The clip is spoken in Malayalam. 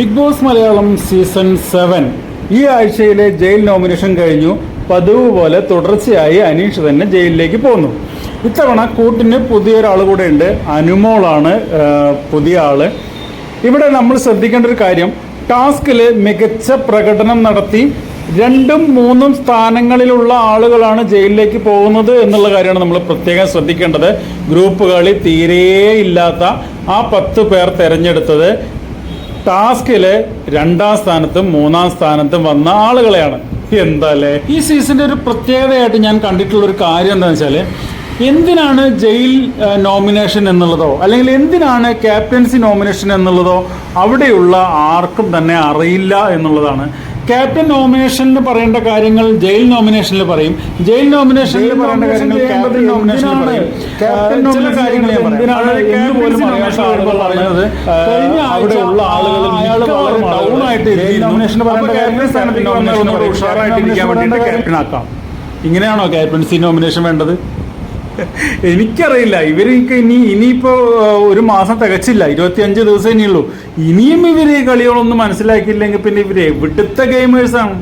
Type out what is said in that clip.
Big Boss Malayalam season seven. ഈ ആഴ്ചയിലെ ജയിൽ നോമിനേഷൻ കഴിഞ്ഞു. പതിവ് പോലെ തുടർച്ചയായി അനീഷ് തന്നെ ജയിലിലേക്ക് പോന്നു. ഇത്തവണ കൂട്ടിന് പുതിയൊരാൾ കൂടെ ഉണ്ട്. അനുമോളാണ് പുതിയ ആൾ. ഇവിടെ നമ്മൾ ശ്രദ്ധിക്കേണ്ട ഒരു കാര്യം. ടാസ്കിൽ മികച്ച പ്രകടനം നടത്തി രണ്ടും മൂന്നും സ്ഥാനങ്ങളിലുള്ള ആളുകളാണ് ജയിലിലേക്ക് പോകുന്നത് എന്നുള്ള കാര്യമാണ് നമ്മൾ പ്രത്യേകം ശ്രദ്ധിക്കേണ്ടത്. ഗ്രൂപ്പ് കളി തീരെ ഇല്ലാത്ത ആ പത്ത് പേർ തെരഞ്ഞെടുത്തത്. ടാസ്കിൽ രണ്ടാം സ്ഥാനത്തും മൂന്നാം സ്ഥാനത്തും വന്ന ആളുകളെയാണ്. എന്താല്ലേ ഈ സീസണിന്റെ ഒരു പ്രത്യേകതയായിട്ട് ഞാൻ കണ്ടിട്ടുള്ള ഒരു കാര്യം എന്താണെന്ന് വെച്ചാൽ എന്തിനാണ് ജയിൽ നോമിനേഷൻ എന്നുള്ളതോ അല്ലെങ്കിൽ എന്തിനാണ് ക്യാപ്റ്റൻസി നോമിനേഷൻ എന്നുള്ളതോ അവിടെയുള്ള ആർക്കും തന്നെ അറിയില്ല എന്നുള്ളതാണ് ക്യാപ്റ്റൻ നോമിനേഷനിൽ പറയേണ്ട കാര്യങ്ങൾ ജയിൽ നോമിനേഷനിൽ പറയും. ജയിൽ നോമിനേഷനിൽ പറയേണ്ട കാര്യങ്ങൾ ക്യാപ്റ്റൻ നോമിനേഷനിൽ പറയും. ചില കാര്യങ്ങൾ ഞാൻ പറയുന്നത്? ആളുകൾ അയാൾ വളരെ ഡൗൺ ആയിട്ട് പറയേണ്ട വേണ്ടിയിട്ട് ക്യാപ്റ്റൻ ആക്കാം. ഇങ്ങനെയാണോ ക്യാപ്റ്റൻസി നോമിനേഷൻ വേണ്ടത്? എനിക്കറിയില്ല. ഇവർക്ക് ഇനി ഇനിയിപ്പോ ഒരു മാസം തികച്ചില്ല. ഇരുപത്തിയഞ്ച് ദിവസം ഇനിയുള്ളൂ. ഇനിയും ഇവർ കളികളൊന്നും മനസ്സിലാക്കിയില്ലെങ്കിൽ പിന്നെ ഇവർ എവിടുത്തെ ഗെയിമേഴ്സാണ്